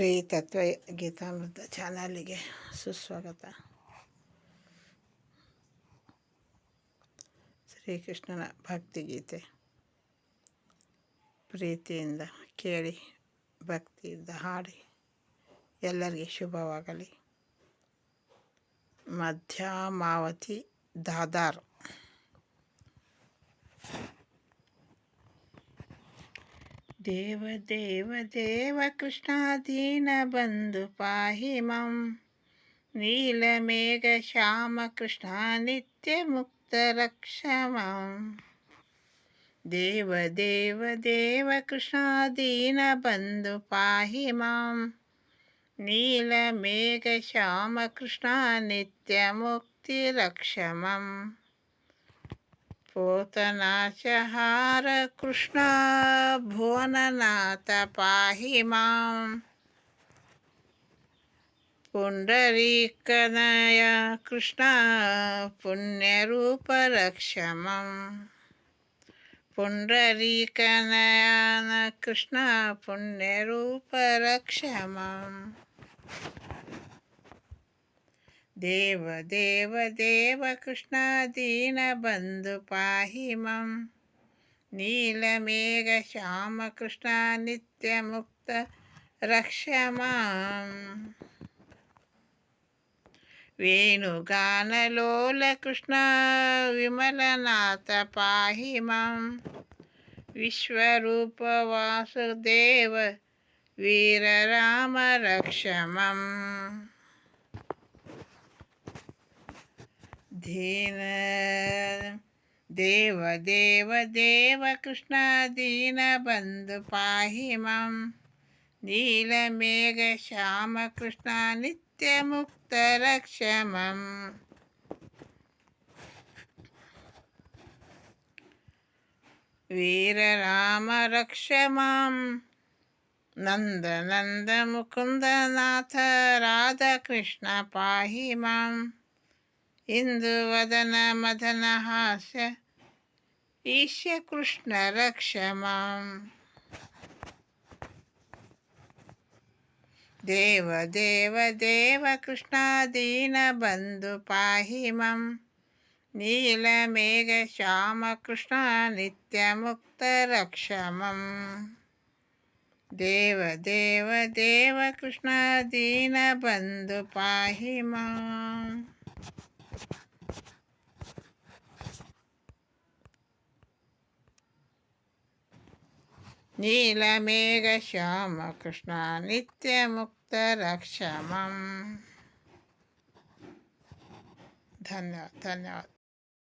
ಶ್ರೀ ತತ್ವ ಗೀತಾಮೃತ ಚಾನಲಿಗೆ ಸುಸ್ವಾಗತ. ಶ್ರೀಕೃಷ್ಣನ ಭಕ್ತಿಗೀತೆ ಪ್ರೀತಿಯಿಂದ ಕೇಳಿ, ಭಕ್ತಿಯಿಂದ ಹಾಡಿ, ಎಲ್ಲರಿಗೆ ಶುಭವಾಗಲಿ. ಮಧ್ಯಮಾವತಿ ದಾದಾರ್. देव देव देव देवदेवदेवकृष्णादीनबन्धु पाहि मां देव देव देव देवदेवदेवकृष्णादीनबन्धु पाहि मां नीलमेघश्याम कृष्णानित्यमुक्तिरक्षाम పోతనాశహార కృష్ణ భువననాథ పాహి మాం పుండరీకనయ కృష్ణ పుణ్యరూపరక్షమం పుండరీకనయన కృష్ణ పుణ్యరూపరక్షమం దేవ దేవ దేవ కృష్ణ దీనబంధు పాహిమం నీలమేఘ శ్యామ కృష్ణ నిత్యముక్త రక్ష వేణుగానలోల కృష్ణ విమలనాథ పాహి విశ్వరూప వాసుదేవ వీరరామ రక్షమం पुण्यरूपरक्षमम् ದೇವ ದೇವ ದೇವ ಕೃಷ್ಣ ದೀನ ಬಂಧು ಪಾಹಿ ಮಂ ನೀಲಮೇಘ ಶ್ಯಾಮ ಕೃಷ್ಣ ನಿತ್ಯ ಮುಕ್ತ ರಕ್ಷ ಮಾಂ ವೇಣುಗಾನಲೋಲ ಕೃಷ್ಣ ವಿಮಲನಾಥ ಪಾಹಿ ಮಂ ವಿಶ್ವರೂಪ ವಾಸುದೇವ ವೀರರಾಮ ರಕ್ಷಮಂ धीन देव देव देव कृष्ण दीन बंधु पाहि मम इन्दुवदनमदनहास्य ईश्य कृष्ण रक्ष माम्। देव देव देव कृष्णादीनबन्धु पाहि मम। नीलमेघश्यामकृष्ण नित्यमुक्तरक्ष मम। देव देव देव कृष्णादीनबन्धु पाहि माम्। నీలమేఘశ్యామ కృష్ణ నిత్యముక్త రక్షమం ధన్యవాద ధన్యవాద